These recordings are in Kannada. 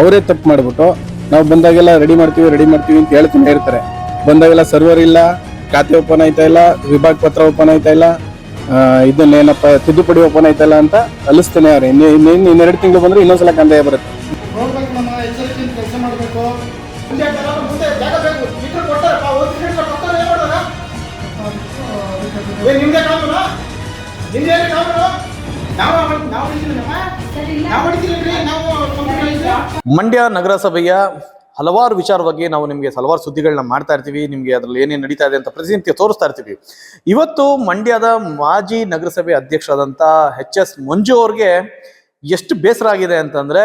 ಅವರೇ ತಪ್ಪು ಮಾಡಿಬಿಟ್ಟು ನಾವು ಬಂದಾಗೆಲ್ಲ ರೆಡಿ ಮಾಡ್ತೀವಿ ರೆಡಿ ಮಾಡ್ತೀವಿ ಅಂತ ಹೇಳ್ತಾನೆ ಇರ್ತಾರೆ. ಬಂದಾಗೆಲ್ಲ ಸರ್ವರ್ ಇಲ್ಲ ಖಾತೆ ಓಪನ್ ಆಯ್ತಾ ಇಲ್ಲ ವಿಭಾಗ ಪತ್ರ ಓಪನ್ ಆಯ್ತಾ ಇಲ್ಲ ಇದನ್ನ ಇದನ್ನೇನಪ್ಪ ತಿದ್ದುಪಡಿ ಓಪನ್ ಆಯ್ತಾ ಇಲ್ಲ ಅಂತ ಅಲಿಸ್ತಾನೆ ಅವ್ರೆ. ಇನ್ನೇನು ಇನ್ನೆರಡು ತಿಂಗಳು ಬಂದ್ರೆ ಇನ್ನೊಂದ್ಸಲ ಕಂದಾಯ ಬರುತ್ತೆ. ನಿಮ್ಗೆ ಕಾನೂನು ಕಾನೂನು ಮಂಡ್ಯ ನಗರಸಭೆಯ ಹಲವಾರು ವಿಚಾರವಾಗಿ ನಾವು ನಿಮಗೆ ಹಲವಾರು ಸುದ್ದಿಗಳನ್ನ ಮಾಡ್ತಾ ಇರ್ತೀವಿ ನಿಮಗೆ ಅದರಲ್ಲಿ ಏನೇನು ನಡೀತಾ ಇದೆ ಅಂತ ಪ್ರತಿನಿತ್ಯ ತೋರಿಸ್ತಾ ಇರ್ತೀವಿ. ಇವತ್ತು ಮಂಡ್ಯದ ಮಾಜಿ ನಗರಸಭೆ ಅಧ್ಯಕ್ಷರಾದಂಥ ಎಚ್ ಎಸ್ ಮಂಜು ಅವ್ರಿಗೆ ಎಷ್ಟು ಬೇಸರ ಆಗಿದೆ ಅಂತಂದ್ರೆ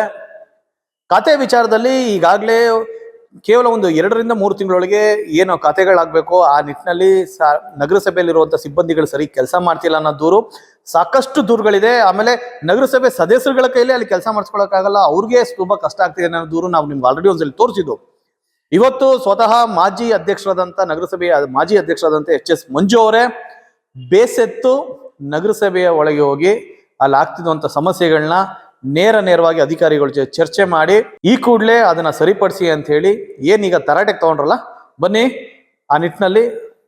ಖಾತೆ ವಿಚಾರದಲ್ಲಿ ಈಗಾಗಲೇ ಕೇವಲ ಒಂದು ಎರಡರಿಂದ ಮೂರು ತಿಂಗಳೊಳಗೆ ಏನು ಖಾತೆಗಳಾಗಬೇಕು ಆ ನಿಟ್ಟಿನಲ್ಲಿ ಸ ನಗರಸಭೆಯಲ್ಲಿರುವಂಥ ಸಿಬ್ಬಂದಿಗಳು ಸರಿ ಕೆಲಸ ಮಾಡ್ತಿಲ್ಲ ಅನ್ನೋ ದೂರು. ಸಾಕಷ್ಟು ದೂರುಗಳಿದೆ. ಆಮೇಲೆ ನಗರಸಭೆ ಸದಸ್ಯರುಗಳ ಕೈಲಿ ಅಲ್ಲಿ ಕೆಲಸ ಮಾಡಿಸ್ಕೊಳಕ್ಕಾಗಲ್ಲ. ಅವ್ರಿಗೆ ತುಂಬಾ ಕಷ್ಟ ಆಗ್ತಿದೆ ಅನ್ನೋ ದೂರು ನಾವು ನಿಮ್ಗೆ ಆಲ್ರೆಡಿ ಒಂದ್ಸಲಿ ತೋರಿಸಿದ್ದು. ಇವತ್ತು ಸ್ವತಃ ಮಾಜಿ ಅಧ್ಯಕ್ಷರಾದಂಥ ನಗರಸಭೆಯ, ಮಾಜಿ ಅಧ್ಯಕ್ಷರಾದಂಥ ಎಚ್ ಎಸ್ ಮಂಜು ಅವರೇ ಬೇಸೆತ್ತು ನಗರಸಭೆಯ ಒಳಗೆ ಹೋಗಿ ಅಲ್ಲಿ ಆಗ್ತಿದ್ದಂಥ ಸಮಸ್ಯೆಗಳನ್ನ ನೇರ ನೇರವಾಗಿ ಅಧಿಕಾರಿಗಳ ಜೊತೆ ಚರ್ಚೆ ಮಾಡಿ ಈ ಕೂಡಲೇ ಅದನ್ನ ಸರಿಪಡಿಸಿ ಅಂತ ಹೇಳಿ ಏನೀಗ ತರಾಟೆಗೆ ತಗೊಂಡ್ರಲ್ಲ, ಬನ್ನಿ ಆ ನಿಟ್ಟಿನಲ್ಲಿ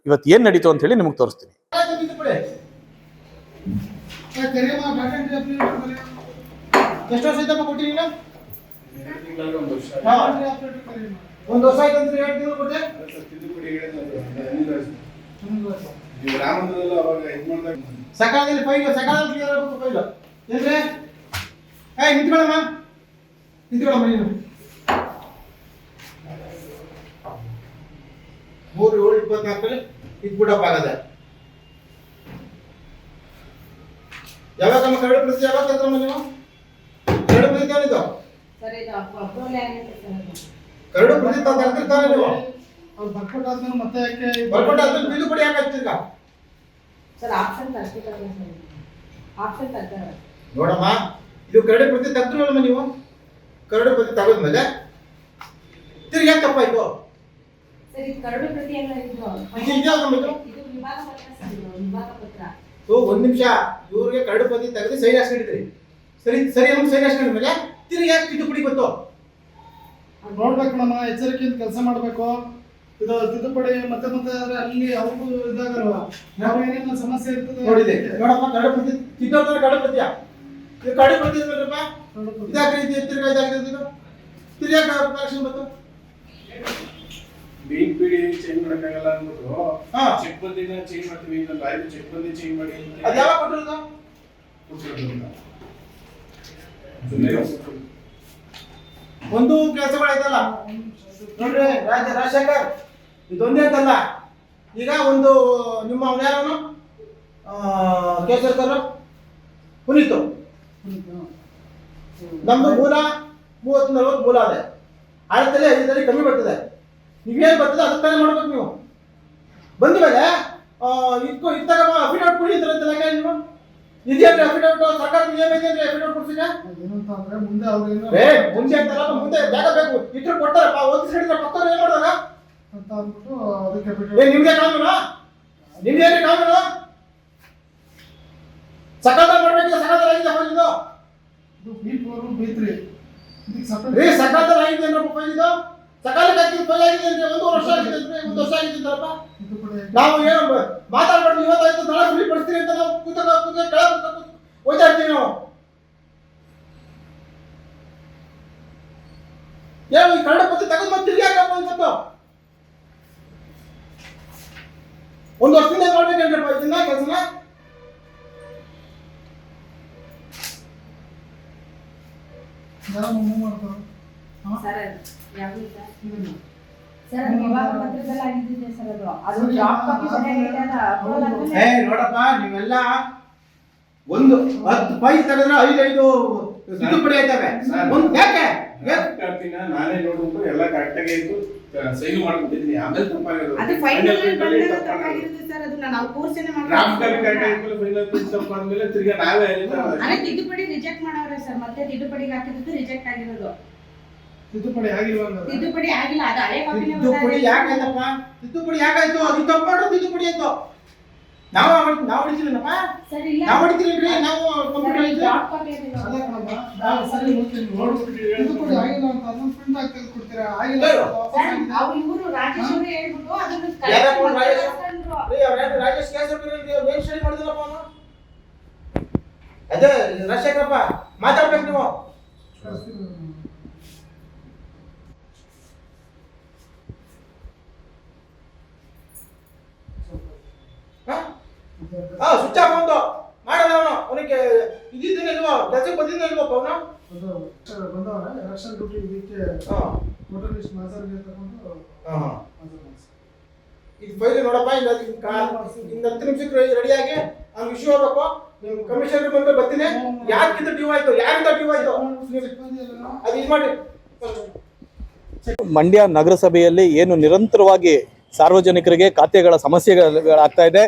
ಇವತ್ತು ಏನು ನಡೀತು ಅಂತ ಹೇಳಿ ನಿಮಗೆ ತೋರಿಸ್ತೀನಿ. ಎಷ್ಟು ವರ್ಷ ಇದ್ದಪ್ಪ ಕೊಟ್ಟಿ ನೀನು ಹಾ. ಒಂದು ವರ್ಷ ಆಯ್ತು ಅಂದ್ರೆ ಎರಡು ತಿಂಗಳು ಕೊಟ್ಟೆ? ಸಕಾಲದಲ್ಲಿ ಫೈಲ್ ಸಕಾಲದಲ್ಲಿ ಕ್ಲಿಯರ್ ಆಗಬೇಕು ಫೈಲ್? ಏನ್ರಿ ಏ ನಿಂತ್ಕೊಳ್ಳಮ್ಮ. ನಿಂತ್ಕೊಳ್ಳಮ್ಮ ನೀನು. ಮೂರು ಏಳು ಇಪ್ಪತ್ನಾಲ್ಕರಲ್ಲಿ ಇದ್ಬಿಡಪ್ಪ ಆಗದೆ. ಯಾವಾಗಮ್ಮ ಕರಡು ಪ್ರತಿ ಯಾವಾಗ ತಂದ್ರಮ್ಮ ನೀವು? ಕರಡು ಪ್ರತಿ ತಾನಿದ್ದು. ಕರಡು ಪ್ರತಿ ತಂದಿರ್ತಾನೆ ನೀವು? ಅವ್ರು ಬರ್ಕೊಟ್ಟು ಆದ್ಮೇಲೆ ಮತ್ತೆ ಯಾಕೆ ಬರ್ಕೊಟ್ಟು ಅದ್ರಲ್ಲಿ ಬಿಲ್ಲು ಕೊಡಿ ಯಾಕೆ ಹಚ್ಚಿಲ್ಲ ಸರ್ ಆಪ್ಷನ್ ಸರ್ ಆಪ್ಷನ್ ತರ್ತಾರೆ ನೋಡಮ್ಮ ಇದು ಕರಡು ಪ್ರತಿ ತೆಗ್ದ್ರಲ್ಲಮ್ಮ ನೀವು? ಕರಡು ಪ್ರತಿ ತೆಗೆದ್ಮೇಲೆ? ತಿರ್ಗಿ ಯಾಕೆ ತಪ್ಪಾಯ್ತು ಸರ್ ಇದು ಕರಡು ಪ್ರತಿ ಎಲ್ಲ ಇದು. ಇದು ವಿಭಾಗ ಪತ್ರ ಸರ್ ಇದು ವಿಭಾಗ ಪತ್ರ. ಒಂದ್ ನಿಮಿಷ. ಇವ್ರಿಗೆ ಕರಡು ಪತಿ ತೆಗೆದು ಸೈನ್ ಹಾಕ್ಸ್ಕೊಂಡಿದ್ರಿ. ಸರಿ ಸರಿ ನಮ್ಗೆ ಸೈನ್ ಹಾಕ್ಸ್ಕೊಂಡ್ಮೇಲೆ ತಿರುಗಿ ಯಾಕೆ ತಿದ್ದುಪಡಿ ಬಂತು ನೋಡ್ಬೇಕು ನಮ್ಮ ಎಚ್ಚರಿಕೆಯಿಂದ ಕೆಲಸ ಮಾಡ್ಬೇಕು. ಇದು ತಿದ್ದುಪಡಿ ಮತ್ತೆ ಮತ್ತೆ ಆದ್ರೆ ಅಲ್ಲಿ ಅವ್ರಿಗೂ ಇದಾಗಲ್ವಾ? ನಾವು ಏನೇನು ಸಮಸ್ಯೆ ಇರ್ತದೆ. ನೋಡಿದೆ. ನೋಡಪ್ಪ ಕರಡು ಪತಿ ತಿದ್ದೋದ್ರೆ ಕರಡು ಪತಿಯ ಇದು ಕರಡು ಪ್ರತಿ ಇದ್ರಪ್ಪ ಇದಾಗ್ರಿ ತಿರ್ಗಾ ಇದಾಗಿದೆ ಇದು. ತಿರ್ಗಿ ಕರೆಕ್ಷನ್ ಬಂತು ಮೇನ್ ಪೀಡಿ ಚೇಂಜ್ ಮಾಡಕ್ಕಾಗಲ್ಲ ಅಂದ್ಬಿಟ್ಟು ಹಾ. ಚೆಕ್ ಬಂದಿನ ಚೇಂಜ್ ಮಾಡ್ತೀವಿ ಇಲ್ಲ ಲೈಫ್ ಚೆಕ್ ಬಂದಿ ಚೇಂಜ್ ಮಾಡಿ ಅಂತ ಅದು ಯಾವಾಗ ಕೊಟ್ಟಿರೋದು? ಕೊಟ್ಟಿರೋದು ಅಂತ. ಸುಮ್ನೆ. ಒಂದು ಕೆಲಸಗಳಾಯ್ತಲ್ಲ. ನೋಡ್ರಿ ರಾಜ ರಾಜಶೇಖರ್ ಇದೊಂದೇ ಅಂತಲ್ಲ. ಈಗ ಒಂದು ನಿಮ್ಮ ಅವ್ನು ಯಾರವನು? ಕೇಸರ್ಕರ್ ಪುನೀತು. ನಮ್ದು ಮೂಲ ಮೂವತ್ತು ನಲ್ವತ್ತು ಮೂಲ ಅದೇ. ಆಳದಲ್ಲಿ ಐದರಲ್ಲಿ ಕಮ್ಮಿ ಬರ್ತದೆ. ನೀವೇನು ಬರ್ತದೆ ಅದಕ್ಕೆ ತಾನೇ ಮಾಡ್ಬೇಕು ನೀವು. ಬಂದ ಮೇಲೆ ಇಟ್ಕೊ ಇತ್ತಾಗ ಅಫಿಡವಿಟ್ ಕೊಡಿ ಅಂತ ಯಾಕೆ ನೀವು. ಇದೇನ್ರಿ ಅಫಿಡವಿಟ್ ಸರ್ಕಾರ ನಿಯಮ ಇದೆಯನ್ರಿ ಅಫಿಡವಿಟ್ ಏನಂತ ಅಂದ್ರೆ ಮುಂದೆ ಅವ್ರೇನು ಏ ಮುಂಚೆ ಅಂತಲ್ಲ ಮುಂದೆ ಜಾಗ ಬೇಕು. ಇಟ್ರು ಕೊಡ್ತಾರಪ್ಪ ಒಂದು ಸೈಡ್ ಏನ್ ಮಾಡಿದಾಗ ಅಂತ ಅಂದ್ಬಿಟ್ಟು ಅದಕ್ಕೆ ಏ ನಿಮಗೆ ನಿಮ್ಗೆ ಕಾನೂನು ನಿಮ್ಗೇನು ಕಾನೂನು? ಸಕಾಲ ಮಾಡ್ಬೇಕಿಲ್ಲ ಸಕಾಲ ಆಗಿದೆ ಹೋಗಿದ್ದು ಇದು. ಬಿ ಫೋರ್ ಬಿ ತ್ರೀ ಇದಕ್ಕೆ ಆಗಿದೆ ಅಂದ್ರೆ ಹೋಗಿದ್ದು ಸಕಾಲಕ್ಕೆ ಹಾಕಿದ ಫೈಲ್ ಆಗಿದೆ ಅಂದ್ರೆ ಒಂದು ವರ್ಷ ಆಗಿದೆ ಅಂದ್ರೆ ಒಂದು ವರ್ಷ ಆಗಿದೆ ಅಂತಾರಪ್ಪ ತಿದ್ದುಪಡಿ ನಾವು ಏನು ಮಾತಾಡ್ಬಾರ್ದು ಇವತ್ತಾಯ್ತು ನಾಳೆ ಗುರಿ ಪಡಿಸ್ತೀವಿ ಅಂತ ನಾವು ಕೂತ ಕೂತ ಕೆಳಗೆ ಹೋಗ್ತಾ ಇರ್ತೀವಿ ನಾವು ಏನು ಈ ಕನ್ನಡ ಪದ್ಧತಿ ತೆಗೆದು ಮತ್ತೆ ತಿರ್ಗಿ ಹಾಕಪ್ಪ ಅನ್ಸತ್ತು ಒಂದು ವರ್ಷದಿಂದ ಮಾಡ್ಬೇಕೇನ್ರಪ್ಪ ಇದನ್ನ ಕೆಲಸನ ಯಾರು ಮೂವ್ ಮಾಡ್ತಾರೆ ಸರ್ ಯಾವುದು ಸರ್ ಇದನ್ನ ಸರ್ ಅದು ವಿಭಾಗ ಪತ್ರದಲ್ಲಿ ಆಗಿದ್ದಿದೆ ಸರ್ ಅದು. ಅದು ಜಾಬ್ ಕಾಪಿ ಸರಿಯಾಗಿದೆ ಅದು ಅಪ್ರೂವಲ್ ಏ ಆದ್ಮೇಲೆ ನೋಡಪ್ಪ ನೀವೆಲ್ಲ ಒಂದು ಹತ್ತು ಪೈಸ್ ತೆಗೆದ್ರೆ ಐದು ಐದು ತಿದ್ದುಪಡಿ ಆಯ್ತವೆ. ಒಂದು ಯಾಕೆ? ಯಾಕೆ? ಕರ್ತಿನ ನಾನೇ ನೋಡ್ಬಿಟ್ಟು ಎಲ್ಲ ಕರೆಕ್ಟಾಗಿ ಇತ್ತು ಸೈನ್ ಮಾಡ್ಬಿಟ್ಟಿದ್ದೀನಿ. ಆಮೇಲೆ ತಪ್ಪಾಗಿರೋದು ಅದು ಫೈನಲ್ ಬಂದಾಗ. ತಪ್ಪಾಗಿರುತ್ತೆ ಸರ್ ಅದನ್ನ ನಾವು ಕೋರ್ಸನ್ನೇ ಡ್ರಾಫ್ಟ್ ಕಾಪಿ ಕರೆಕ್ಟ್ ಆಗಿದ್ಮೇಲೆ ಫೈನಲ್ ಪ್ರಿಂಟ್ ತಪ್ಪಾದ್ಮೇಲೆ ತಿರ್ಗಾ ನಾವೇ ಅದೇ ತಿದ್ದುಪಡಿ ರಿಜೆಕ್ಟ್ ಮಾಡವ್ರೆ ಸರ್ ಮತ್ತೆ ತಿದ್ದುಪಡಿಗೆ ಹಾಕಿದ್ದು ರಿಜೆಕ್ಟ್ ಆಗಿರೋದು. ತಿದ್ದುಪಡಿ ಆಗಿಲ್ವಾ? ತಿದ್ದುಪಡಿ ಆಗಿಲ್ಲ ಅದು ಹಳೆ ಕಾಪಿನೇ ತಿದ್ದುಪಡಿ ಯಾಕಾಯ್ತಪ್ಪ ತಿದ್ದುಪಡಿ ಯಾಕಾಯ್ತು? ಅದು ತಪ್ಪಾಡು ತಿದ್ದುಪಡಿ ಆಯ್ತು ನಾವು ನಾವು ಹೊಡಿತೀವಿನಪ್ಪ ಸರಿ ಇಲ್ಲ. ನಾವು ಹೊಡಿತೀವಿ ನಾವು ಕಂಪ್ಯೂಟರ್ ನಾವು ಸರಿ ನೋಡ್ಬಿಟ್ಟು ತಿದ್ದುಪಡಿ ಆಗಿಲ್ಲ ಅಂತ ಅದನ್ನ ಪ್ರಿಂಟ್ ಆಗಿ ತೆಗೆದು ಕೊಡ್ತೀರಾ ಆಗಿಲ್ಲ ಸರ್. ಅವ್ರು ಇವ್ರು ರಾಜೇಶ್ ಅವರು ಹೇಳ್ಬಿಟ್ಟು ಅದನ್ನ ಯಾರಪ್ಪ ಅವ್ನು ರಾಜೇಶ್? ಕಳ್ಸ್ಕೊಂಡ್ರು. ರೀ, ಅವ್ರ್ ಯಾರು? ರಾಜೇಶ್ ಕೇಸ್ ಏನ್ ಸ್ಟಡಿ ಮಾಡಿದಿಲ್ಲಪ್ಪ ಅವನು ಅದೇ ರಾಜಶೇಖರಪ್ಪ ಮಾತಾಡ್ಬೇಕು ನೀವು. ಹಾ ಸ್ವಿಚ್ ಆಫ್ ಒಂದು ಮಾಡಲ್ಲ ಅವನು. ಅವನಿಗೆ ಇದ್ದಿದ್ದೇನೆ ಇಲ್ವೋ? ಕೆಲಸಕ್ಕೆ ಬಂದಿದ್ದ ಇಲ್ವಪ್ಪ ಅವನು ಬಂದವನ. ಎಲೆಕ್ಷನ್ ಡ್ಯೂಟಿ ಇದಕ್ಕೆ ಹಾ. ವೋಟರ್ ಲಿಸ್ಟ್ ತಗೊಂಡು ಹಾ ಇದು ಫೈಲ್ ನೋಡಪ್ಪ ಇನ್ನು ಅದು ಇನ್ನು ಕಾ- ಹತ್ತು ನಿಮಿಷಕ್ಕೆ ರೆಡಿಯಾಗಿ ಅವ್ನು ಇಶ್ಯೂ ಆಗ್ಬೇಕು. ನಿಮ್ಮ ಕಮಿಷನರ್ ಬಂದು ಬರ್ತೀನಿ. ಯಾಕಿಂತ ಡ್ಯೂ ಆಯ್ತು? ಯಾರಿಂದ ಡ್ಯೂ ಆಯ್ತು? ಅದು ಇದು ಮಾಡಿ ಮಂಡ್ಯ ನಗರಸಭೆಯಲ್ಲಿ ಏನು ನಿರಂತರವಾಗಿ ಸಾರ್ವಜನಿಕರಿಗೆ ಖಾತೆಗಳ ಸಮಸ್ಯೆಗಳಾಗ್ತಾ ಇದೆ.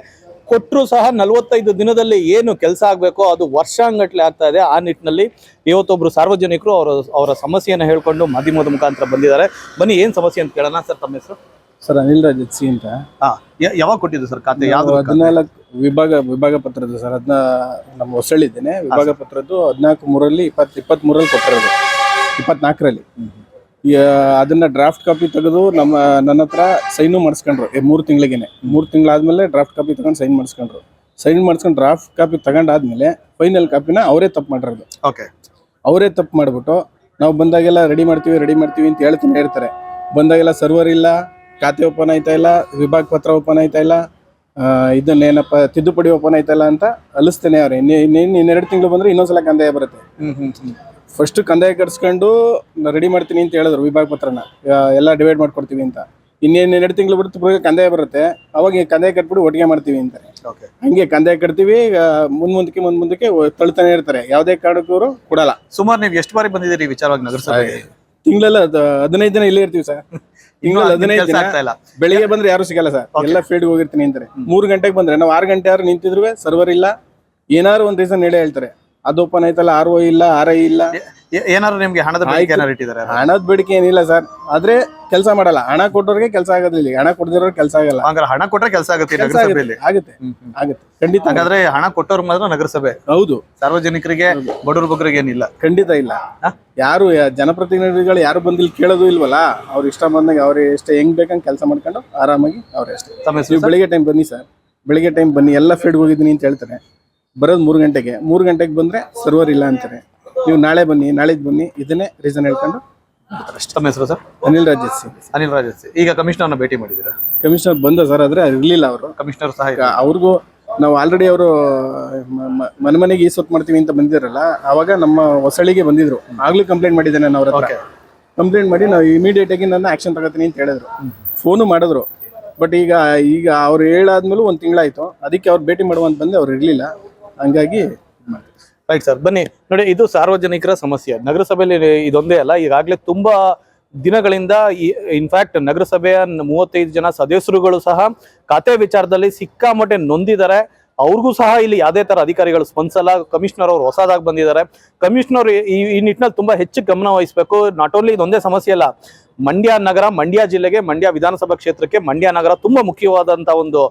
ಕೊಟ್ಟರು ಸಹ ನಲವತ್ತೈದು ದಿನದಲ್ಲಿ ಏನು ಕೆಲಸ ಆಗಬೇಕು ಅದು ವರ್ಷಾಂಗಟ್ಲೆ ಆಗ್ತಾ ಇದೆ. ಆ ನಿಟ್ಟಿನಲ್ಲಿ ಇವತ್ತೊಬ್ರು ಸಾರ್ವಜನಿಕರು ಅವರ ಅವರ ಸಮಸ್ಯೆಯನ್ನು ಹೇಳ್ಕೊಂಡು ಮಾಧ್ಯಮದ ಮುಖಾಂತರ ಬಂದಿದ್ದಾರೆ. ಬನ್ನಿ ಏನು ಸಮಸ್ಯೆ ಅಂತ ಕೇಳೋಣ ಸರ್ ತಮ್ಮ ಹೆಸರು? ಸರ್ ಅನಿಲ್ ರಾಜ್ ಸಿ ಅಂತ. ಹಾ ಯಾವಾಗ ಕೊಟ್ಟಿದ್ದು ಸರ್ ಖಾತೆ? ಯಾವ್ದು ಹದಿನಾಲ್ಕು ವಿಭಾಗ ವಿಭಾಗ ಪತ್ರದ್ದು ಸರ್. ಅದನ್ನ ನಮ್ಮ ಹೊಸಳಿದ್ದೇನೆ ವಿಭಾಗ ಪತ್ರದ್ದು ಹದಿನಾಲ್ಕು ಮೂರಲ್ಲಿ ಇಪ್ಪತ್ತು ಇಪ್ಪತ್ತ್ ಮೂರಲ್ಲಿ ಕೊಟ್ಟಿರೋದು. ಇಪ್ಪತ್ನಾಲ್ಕರಲ್ಲಿ. ಅದನ್ನ ಡ್ರಾಫ್ಟ್ ಕಾಪಿ ತೆಗೆದು ನಮ್ಮ ನನ್ನ ಹತ್ರ ಸೈನು ಮಾಡಿಸ್ಕೊಂಡ್ರು. ಮೂರು ತಿಂಗಳಿಗೇನೆ. ಮೂರು ತಿಂಗಳಾದ್ಮೇಲೆ ಡ್ರಾಫ್ಟ್ ಕಾಪಿ ತಗೊಂಡು ಸೈನ್ ಮಾಡಿಸ್ಕೊಂಡ್ರು. ಸೈನ್ ಮಾಡಿಸ್ಕೊಂಡು ಡ್ರಾಫ್ಟ್ ಕಾಪಿ ತಗೊಂಡಾದ್ಮೇಲೆ ಫೈನಲ್ ಕಾಪಿನ ಅವರೇ ತಪ್ಪು ಮಾಡಿರೋದು. ಓಕೆ ಅವರೇ ತಪ್ಪು ಮಾಡಿಬಿಟ್ಟು ನಾವು ಬಂದಾಗೆಲ್ಲ ರೆಡಿ ಮಾಡ್ತೀವಿ ರೆಡಿ ಮಾಡ್ತೀವಿ ಅಂತ ಹೇಳ್ತೀನಿ ಹೇಳ್ತಾರೆ ಬಂದಾಗೆಲ್ಲ ಸರ್ವರ್ ಇಲ್ಲ ಖಾತೆ ಓಪನ್ ಆಯ್ತಾ ಇಲ್ಲ ವಿಭಾಗ ಪತ್ರ ಓಪನ್ ಆಯ್ತಾ ಇಲ್ಲ ಇದನ್ನ ಇದನ್ನೇನಪ್ಪ ತಿದ್ದುಪಡಿ ಓಪನ್ ಆಯ್ತಾ ಇಲ್ಲ ಅಂತ ಅಲಿಸ್ತೇನೆ ಅವ್ರೆ. ಇನ್ನೇನು ಇನ್ನೆರಡು ತಿಂಗಳು ಬಂದ್ರೆ ಇನ್ನೊಂದ್ಸಲ ಕಂದಾಯ ಬರುತ್ತೆ. ಹ್ಮ್ ಹ್ಮ್ ಹ್ಮ್. ಫಸ್ಟ್ ಕಂದಾಯ ಕಟ್ಸ್ಕೊಂಡು ರೆಡಿ ಮಾಡ್ತೀನಿ ಅಂತ ಹೇಳಿದ್ರು ವಿಭಾಗ ಪತ್ರನ. ಎಲ್ಲ ಡಿವೈಡ್ ಮಾಡ್ಕೊಡ್ತೀವಿ ಅಂತ. ಇನ್ನೇನು ಎರಡು ತಿಂಗಳು ಬಿಟ್ಟು ಕಂದಾಯ ಬರುತ್ತೆ. ಅವಾಗ ಕಂದಾಯ ಕಟ್ಬಿಟ್ಟು ಒಟ್ಟಿಗೆ ಮಾಡ್ತೀವಿ ಅಂತಾರೆ. ಓಕೆ ಹಂಗೆ ಕಂದಾಯ ಕಟ್ತೀವಿ ಮುಂದ್ ಮುಂದಕ್ಕೆ ಮುಂದ್ ಮುಂದಕ್ಕೆ ತಳ್ತಾನೆ ಇರ್ತಾರೆ. ಯಾವ್ದೇ ಕಾರಣಕ್ಕೂ ಕೊಡಲ್ಲ. ಸುಮಾರು ನೀವು ಎಷ್ಟು ಬಾರಿ ಬಂದಿದ್ದೀರಿ ವಿಚಾರವಾಗಿ ನಗರಸಭೆಗೆ? ತಿಂಗಳೆಲ್ಲ ಹದಿನೈದು ದಿನ ಇಲ್ಲೇ ಇರ್ತೀವಿ ಸರ್. ತಿಂಗಳಲ್ಲಿ ಹದಿನೈದು ದಿನ ಬೆಳಿಗ್ಗೆ ಬಂದ್ರೆ ಯಾರು ಸಿಗಲ್ಲ ಸರ್. ಎಲ್ಲ ಫೀಲ್ಡ್ ಹೋಗಿರ್ತೀನಿ ಅಂತಾರೆ. ಮೂರು ಗಂಟೆಗೆ ಬಂದ್ರೆ ನಾವು ಆರು ಗಂಟೆ ಯಾರು ನಿಂತಿದ್ರು ಸರ್ವರ್ ಇಲ್ಲ. ಏನಾದ್ರು ಒಂದ್ ರೀಸನ್ ಹೇಳೇ ಹೇಳ್ತಾರೆ. ಅದು ಓಪನ್ ಐತಲ್ಲ ಆರ್ ಓ ಇಲ್ಲ. ಆರ್ ಐ ಇಲ್ಲ ಏನಾದ್ರು ನಿಮ್ಗೆ ಹಣದ ಬೇಡಿಕೆ. ಏನಾರು ಇಟ್ಟಿದ್ದಾರೆ ಹಣದ ಬೇಡಿಕೆ ಏನಿಲ್ಲ ಸರ್. ಆದ್ರೆ ಕೆಲಸ ಮಾಡಲ್ಲ. ಹಣ ಕೊಟ್ಟವ್ರಿಗೆ ಕೆಲಸ ಆಗೋದಿಲ್ಲ ಇಲ್ಲಿ. ಹಣ ಕೊಡದಿರೋರು ಕೆಲಸ ಆಗಲ್ಲ. ಹಂಗಾರೆ ಹಣ ಕೊಟ್ಟರೆ ಕೆಲಸ ಆಗುತ್ತೆ ಈ ನಗರಸಭೆಯಲ್ಲಿ? ಆಗುತ್ತೆ. ಆಗುತ್ತೆ. ಖಂಡಿತ. ಹಾಗಾದ್ರೆ ಹಣ ಕೊಟ್ಟವ್ರ ಮಾತ್ರ ನಗರಸಭೆ. ಹೌದು. ಸಾರ್ವಜನಿಕರಿಗೆ ಬಡವ್ರ ಬಗ್ಗರಿಗೆ ಏನಿಲ್ಲ. ಖಂಡಿತ ಇಲ್ಲ? ಯಾರು ಜನಪ್ರತಿನಿಧಿಗಳು ಯಾರು ಬಂದಿಲ್ಲಿ ಕೇಳೋದು ಇಲ್ವಲ್ಲ ಅವ್ರ ಇಷ್ಟ ಬಂದಾಗ ಅವ್ರ ಎಷ್ಟು ಹೆಂಗ್ ಬೇಕಂಗ್ ಕೆಲಸ ಮಾಡ್ಕೊಂಡು ಆರಾಮಾಗಿ ಅವ್ರೆ ಅಷ್ಟೇ. ಬೆಳಿಗ್ಗೆ ಟೈಮ್ ಬನ್ನಿ ಸರ್. ಬೆಳಿಗ್ಗೆ ಟೈಮ್ ಬನ್ನಿ. ಎಲ್ಲ ಫೀಡ್ ಹೋಗಿದ್ದೀನಿ ಅಂತ ಹೇಳ್ತಾರೆ. ಬರೋದು ಮೂರು ಗಂಟೆಗೆ. ಮೂರು ಗಂಟೆಗೆ ಬಂದರೆ ಸರ್ವರ್ ಇಲ್ಲ ಅಂತಾರೆ. ನೀವು ನಾಳೆ ಬನ್ನಿ ನಾಳೆ ಬನ್ನಿ ಇದನ್ನೇ ರೀಸನ್ ಹೇಳ್ಕೊಂಡು ತಮ್ಮ ಹೆಸರು ಸರ್? ಅನಿಲ್ ರಾಜೇಶ್ ಸಿಂಗ್ ಅನಿಲ್ ರಾಜಸ್ ಈಗ ಕಮಿಷನರ್ನ ಭೇಟಿ ಮಾಡಿದ್ದೀರಾ? ಕಮಿಷನರ್ ಬಂದ ಸರ್ ಆದರೆ ಇರಲಿಲ್ಲ ಅವರು. ಕಮಿಷನರ್ ಸಹ. ಅವ್ರಿಗೂ ನಾವು ಆಲ್ರೆಡಿ ಅವರು ಮನೆ ಮನೆಗೆ ಈ ಸೊತ್ತು ಮಾಡ್ತೀವಿ ಅಂತ ಬಂದಿರಲ್ಲ ಅವಾಗ ನಮ್ಮ ಹೊಸಳಿಗೆ ಬಂದಿದ್ರು. ಆಗ್ಲೂ ಕಂಪ್ಲೇಂಟ್ ಮಾಡಿದ್ದೇನೆ ನಾನು ಅವ್ರ ಹತ್ರ. ಕಂಪ್ಲೇಂಟ್ ಮಾಡಿ ನಾವು ಇಮಿಡಿಯೇಟ್ ಆಗಿ ನನ್ನ ಆಕ್ಷನ್ ತಗೋತೀನಿ ಅಂತ ಹೇಳಿದ್ರು. ಫೋನು ಮಾಡಿದ್ರು. ಬಟ್ ಈಗ ಈಗ ಅವ್ರು ಹೇಳಾದ್ಮೇಲೂ ಒಂದು ತಿಂಗಳಾಯಿತು. ಅದಕ್ಕೆ ಅವ್ರು ಭೇಟಿ ಮಾಡುವಂತ ಬಂದೆ ಅವ್ರು ಇರ್ಲಿಲ್ಲ. ಹಂಗಾಗಿ ರೈಟ್ ಸರ್ ಬನ್ನಿ. ನೋಡಿ, ಇದು ಸಾರ್ವಜನಿಕರ ಸಮಸ್ಯೆ. ನಗರಸಭೆಯಲ್ಲಿ ಇದೊಂದೇ ಅಲ್ಲ, ಈಗಾಗಲೇ ತುಂಬಾ ದಿನಗಳಿಂದ ಇನ್ಫ್ಯಾಕ್ಟ್ ನಗರಸಭೆಯ ಮೂವತ್ತೈದು ಜನ ಸದಸ್ಯರುಗಳು ಸಹ ಖಾತೆ ವಿಚಾರದಲ್ಲಿ ಸಿಕ್ಕಾಮಟ್ಟೆ ನೊಂದಿದ್ದಾರೆ. ಅವ್ರಿಗೂ ಸಹ ಇಲ್ಲಿ ಯಾವುದೇ ತರ ಅಧಿಕಾರಿಗಳು ಸ್ಪಂದಿಸಲ್ಲ. ಕಮಿಷನರ್ ಅವರು ಹೊಸದಾಗಿ ಬಂದಿದ್ದಾರೆ. ಕಮಿಷನರ್ ಈ ಈ ನಿಟ್ಟಿನಲ್ಲಿ ತುಂಬಾ ಹೆಚ್ಚು ಗಮನ ವಹಿಸಬೇಕು. ನಾಟ್ ಓನ್ಲಿ ಇದೊಂದೇ ಸಮಸ್ಯೆ ಅಲ್ಲ, ಮಂಡ್ಯ ನಗರ, ಮಂಡ್ಯ ಜಿಲ್ಲೆಗೆ, ಮಂಡ್ಯ ವಿಧಾನಸಭಾ ಕ್ಷೇತ್ರಕ್ಕೆ ಮಂಡ್ಯ ನಗರ ತುಂಬಾ ಮುಖ್ಯವಾದಂತ ಒಂದು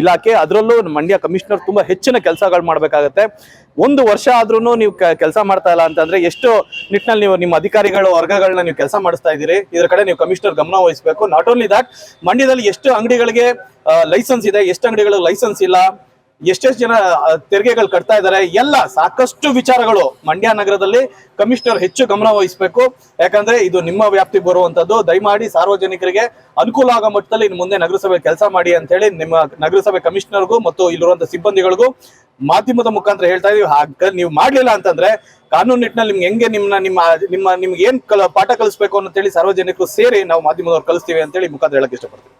ಇಲಾಖೆ. ಅದರಲ್ಲೂ ಮಂಡ್ಯ ಕಮಿಷನರ್ ತುಂಬಾ ಹೆಚ್ಚಿನ ಕೆಲಸಗಳು ಮಾಡಬೇಕಾಗತ್ತೆ. ಒಂದು ವರ್ಷ ಆದ್ರೂ ನೀವು ಕೆಲಸ ಮಾಡ್ತಾ ಇಲ್ಲ ಅಂತಂದ್ರೆ ಎಷ್ಟು ನಿಟ್ಟಿನಲ್ಲಿ ನೀವು ನಿಮ್ಮ ಅಧಿಕಾರಿಗಳು, ವರ್ಗಗಳನ್ನ ನೀವು ಕೆಲಸ ಮಾಡಿಸ್ತಾ ಇದ್ದೀರಿ, ಇದರ ಕಡೆ ನೀವು ಕಮಿಷನರ್ ಗಮನ ವಹಿಸಬೇಕು. ನಾಟ್ ಓನ್ಲಿ ದಾಟ್ ಮಂಡ್ಯದಲ್ಲಿ ಎಷ್ಟು ಅಂಗಡಿಗಳಿಗೆ ಲೈಸೆನ್ಸ್ ಇದೆ, ಎಷ್ಟು ಅಂಗಡಿಗಳಿಗೆ ಲೈಸೆನ್ಸ್ ಇಲ್ಲ ಎಷ್ಟೆಷ್ಟು ಜನ ತೆರಿಗೆಗಳು ಕಟ್ತಾ ಇದ್ದಾರೆ, ಎಲ್ಲ ಸಾಕಷ್ಟು ವಿಚಾರಗಳು ಮಂಡ್ಯ ನಗರದಲ್ಲಿ ಕಮಿಷನರ್ ಹೆಚ್ಚು ಗಮನ ವಹಿಸಬೇಕು. ಯಾಕಂದ್ರೆ ಇದು ನಿಮ್ಮ ವ್ಯಾಪ್ತಿಗೆ ಬರುವಂತದ್ದು. ದಯಮಾಡಿ ಸಾರ್ವಜನಿಕರಿಗೆ ಅನುಕೂಲ ಆಗೋ ಮಟ್ಟದಲ್ಲಿ ಇನ್ನು ಮುಂದೆ ನಗರಸಭೆ ಕೆಲಸ ಮಾಡಿ ಅಂತ ಹೇಳಿ ನಿಮ್ಮ ನಗರಸಭೆ ಕಮಿಷನರ್ಗೂ ಮತ್ತು ಇಲ್ಲಿರುವಂತ ಸಿಬ್ಬಂದಿಗಳಿಗೂ ಮಾಧ್ಯಮದ ಮುಖಾಂತರ ಹೇಳ್ತಾ ಇದೀವಿ. ಹಾಗ ನೀವು ಮಾಡ್ಲಿಲ್ಲ ಅಂತಂದ್ರೆ ಕಾನೂನು ನಿಟ್ಟಿನಲ್ಲಿ ನಿಮ್ಗೆ ಹೆಂಗೆ ನಿಮ್ಮ ನಿಮ್ಮ ನಿಮ್ಮ, ನಿಮ್ಗೆ ಏನ್ ಪಾಠ ಕಲಿಸ್ಬೇಕು ಅಂತ ಹೇಳಿ ಸಾರ್ವಜನಿಕರು ಸೇರಿ ನಾವು ಮಾಧ್ಯಮದವ್ರು ಕಲಿಸ್ತೀವಿ ಅಂತ ಹೇಳಿ ಮುಖಾಂತರ ಹೇಳಕ್ ಇಷ್ಟಪಡ್ತೀವಿ